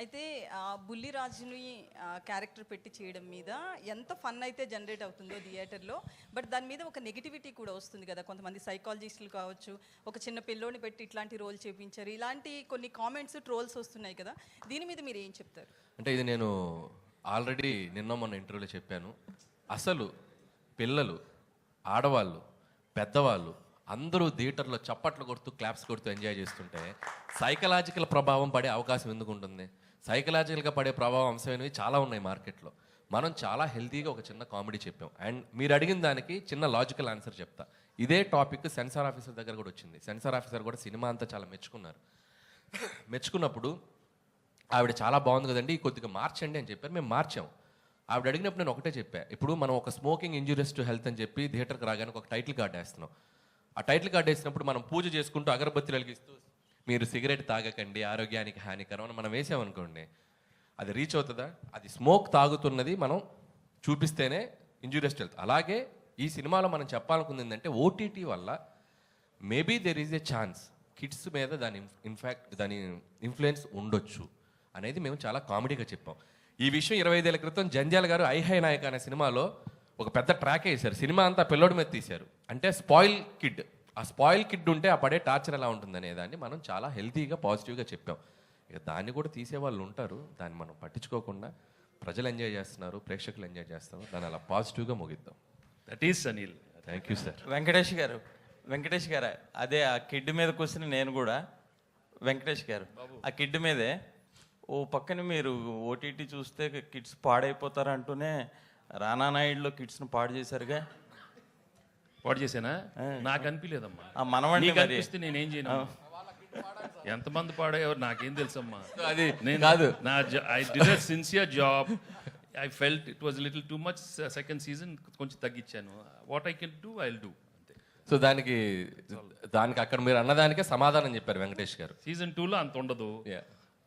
అయితే బుల్లి బుల్లిరాజుని క్యారెక్టర్ పెట్టి చేయడం మీద ఎంత ఫన్ అయితే జనరేట్ అవుతుందో థియేటర్లో బట్ దాని మీద ఒక నెగిటివిటీ కూడా వస్తుంది కదా. కొంతమంది సైకాలజిస్టులు కావచ్చు ఒక చిన్న పిల్లోని పెట్టి ఇట్లాంటి రోల్ చేపించారు. ఇలాంటి కొన్ని కామెంట్స్ ట్రోల్స్ వస్తున్నాయి కదా. దీని మీద మీరు ఏం చెప్తారు? అంటే ఇది నేను ఆల్రెడీ నిన్న మొన్న ఇంటర్వ్యూలో చెప్పాను. అసలు పిల్లలు ఆడవాళ్ళు పెద్దవాళ్ళు అందరూ థియేటర్లో చప్పట్లు కొడుతూ క్లాప్స్ కొడుతూ ఎంజాయ్ చేస్తుంటే సైకలాజికల్ ప్రభావం పడే అవకాశం ఎందుకు ఉంటుంది సైకలాజికల్గా పడే ప్రభావం అంశమైనవి చాలా ఉన్నాయి మార్కెట్లో. మనం చాలా హెల్తీగా ఒక చిన్న కామెడీ చెప్పాం. అండ్ మీరు అడిగిన దానికి చిన్న లాజికల్ ఆన్సర్ చెప్తా. ఇదే టాపిక్ సెన్సార్ ఆఫీసర్ దగ్గర కూడా వచ్చింది. సెన్సార్ ఆఫీసర్ కూడా సినిమా అంతా చాలా మెచ్చుకున్నారు. మెచ్చుకున్నప్పుడు ఆవిడ చాలా బాగుంది కదండి కొద్దిగా మార్చండి అని చెప్పారు. మేము మార్చాం. ఆవిడ అడిగినప్పుడు నేను ఒకటే చెప్పాను ఇప్పుడు మనం ఒక స్మోకింగ్ ఇంజురీస్ టు హెల్త్ అని చెప్పి థియేటర్కి రాగానే ఒక టైటిల్ కార్డ్ వేస్తున్నాం. ఆ టైటిల్ కార్డు వేసినప్పుడు మనం పూజ చేసుకుంటూ అగరబత్తులు వెలిగిస్తూ మీరు సిగరెట్ తాగకండి ఆరోగ్యానికి హానికరం అని మనం వేసామనుకోండి అది రీచ్ అవుతుందా? అది స్మోక్ తాగుతున్నది మనం చూపిస్తేనే ఇంజూరియస్ వెళ్తుంది అలాగే ఈ సినిమాలో మనం చెప్పాలనుకుంది ఏంటంటే ఓటీటీ వల్ల maybe there is a chance kids మీద దాని ఇన్ఫాక్ట్ దాని ఇన్ఫ్లుయెన్స్ ఉండొచ్చు అనేది మేము చాలా కామెడీగా చెప్పాం. ఈ విషయం ఇరవై ఐదేళ్ళ క్రితం జంజాల గారు ఐహై నాయక్ అనే సినిమాలో ఒక పెద్ద ట్రాక్ వేశారు. సినిమా అంతా పిల్లోడి మీద తీశారు. అంటే స్పాయిల్ కిడ్. ఆ స్పాయిల్ కిడ్ ఉంటే ఆ పడే టార్చర్ ఎలా ఉంటుంది అనే దాన్ని మనం చాలా హెల్తీగా పాజిటివ్గా చెప్పాం. ఇక దాన్ని కూడా తీసే వాళ్ళు ఉంటారు. దాన్ని మనం పట్టించుకోకుండా ప్రజలు ఎంజాయ్ చేస్తున్నారు ప్రేక్షకులు ఎంజాయ్ చేస్తున్నారు. దాన్ని అలా పాజిటివ్గా ముగిద్దాం. That is Anil thank you sir Venkatesh garu Venkatesh garu అదే ఆ కిడ్ మీద కూర్చుని నేను కూడా వెంకటేష్ గారు ఆ కిడ్ మీదే ఓ పక్కన మీరు ఓటీటీ చూస్తే కిడ్స్ పాడైపోతారు అంటూనే రానా నాయుడులో కిడ్స్ను పాడు చేశారుగా? వాడు చేసానా నాకు అనిపించలేదమ్మా ఆ మనవాడిని. అనిపిస్తే నేనేం చేయను? ఎంతమంది పాడేవారు నాకేం తెలుసమ్మా. అది నేను కాదు. నా I did sincere job. I felt it was little too much second season కొంచెం తగ్గించాను. What I can do I do. So దానికి దానికి అక్కడ మీరు అన్నదానికే సమాధానం చెప్పారు వెంకటేష్ గారు. సీజన్ టూలో అంత ఉండదు.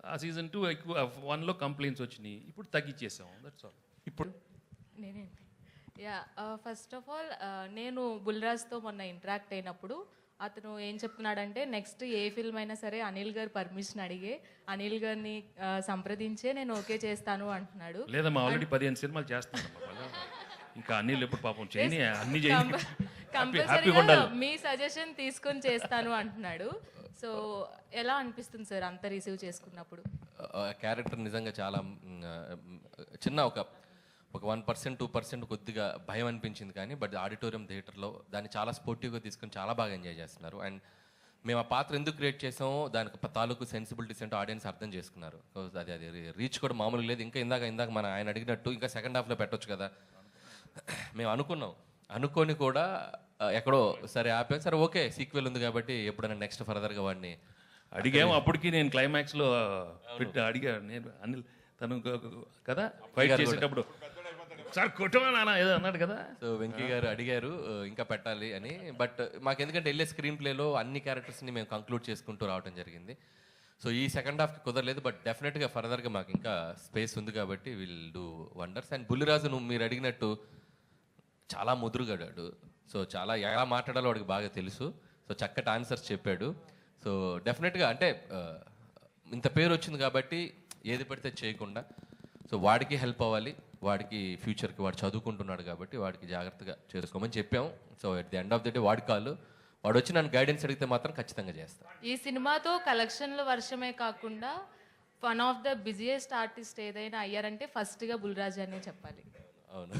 ఆ సీజన్ టూ ఎక్కువ వన్లో కంప్లైంట్స్ వచ్చినాయి. ఇప్పుడు తగ్గించేసాం దట్స్ ఆల్ ఇప్పుడు నేనేంటి యా ఫస్ట్ ఆఫ్ ఆల్ నేను బుల్రాజ్తో మొన్న ఇంటరాక్ట్ అయినప్పుడు అతను ఏం చెప్తున్నాడంటే నెక్స్ట్ ఏ ఫిల్మ్ అయినా సరే అనిల్ గారు పర్మిషన్ అడిగే అనిల్ గారిని సంప్రదించే నేను ఓకే చేస్తాను అంటున్నాడు. లేదమ్మా ఆల్రెడీ పదిహేను సినిమాలు మళ్ళా. ఇంకా అన్ని ఇప్పుడు పాపం చేయని అన్ని కంపల్సరీగా మీ సజెషన్ తీసుకొని చేస్తాను అంటున్నాడు. సో ఎలా అనిపిస్తుంది సార్ అంత రిసీవ్ చేసుకున్నప్పుడు? క్యారెక్టర్ నిజంగా చాలా చిన్న ఒక ఒక వన్ పర్సెంట్ టూ పర్సెంట్ కొద్దిగా భయం అనిపించింది కానీ బట్ ఆడిటోరియం థియేటర్లో దాన్ని చాలా స్పోర్టివ్గా తీసుకొని చాలా బాగా ఎంజాయ్ చేస్తున్నారు. అండ్ మేము ఆ పాత్ర ఎందుకు క్రియేట్ చేసామో దానికి తాలూకు సెన్సిబిలిటీస్ అంటే ఆడియన్స్ అర్థం చేసుకున్నారు. అది అది రీచ్ కూడా మామూలుగా లేదు. ఇంకా ఇందాక ఇందాక మన ఆయన అడిగినట్టు ఇంకా సెకండ్ హాఫ్లో పెట్టొచ్చు కదా. మేము అనుకున్నాం. అనుకొని కూడా ఎక్కడో సరే ఆపాం. సరే ఓకే సీక్వెల్ ఉంది కాబట్టి ఎప్పుడైనా నెక్స్ట్ ఫర్దర్గా వాడిని అడిగాము. అప్పటికి నేను క్లైమాక్స్లో పెట్టి అడిగా. నేను అనిల్ తను కదా? ఫైట్ చేసేటప్పుడు సార్ కొట్టమా నాన్న ఏదో అన్నాడు కదా. సో వెంకీ గారు అడిగారు ఇంకా పెట్టాలి అని. బట్ మాకు ఎందుకంటే వెళ్ళే స్క్రీన్ ప్లేలో అన్ని క్యారెక్టర్స్ని మేము కంక్లూడ్ చేసుకుంటూ రావడం జరిగింది. సో ఈ సెకండ్ హాఫ్కి కుదరలేదు బట్ డెఫినెట్గా ఫర్దర్గా మాకు ఇంకా స్పేస్ ఉంది కాబట్టి will do wonders and Bulliraju నువ్వు మీరు అడిగినట్టు చాలా ముదురుగాడాడు. సో చాలా ఎలా మాట్లాడాలో వాడికి బాగా తెలుసు. సో చక్కటి ఆన్సర్స్ చెప్పాడు. సో డెఫినెట్గా అంటే ఇంత పేరు వచ్చింది కాబట్టి ఏది పడితే చేయకుండా. సో వాడికి హెల్ప్ అవ్వాలి. వాడికి ఫ్యూచర్కి వాడు చదువుకుంటున్నాడు కాబట్టి వాడికి జాగ్రత్తగా చేసుకోమని చెప్పాం so at the end of the day వాడి కాళ్ళు వాడు వచ్చి నన్ను గైడెన్స్ అడిగితే మాత్రం ఖచ్చితంగా చేస్తాను ఈ సినిమాతో కలెక్షన్ల వర్షమే కాకుండా one of the busiest artist ఏదైనా అయ్యారంటే ఫస్ట్గా బుల్రాజ్ అనే చెప్పాలి. అవును.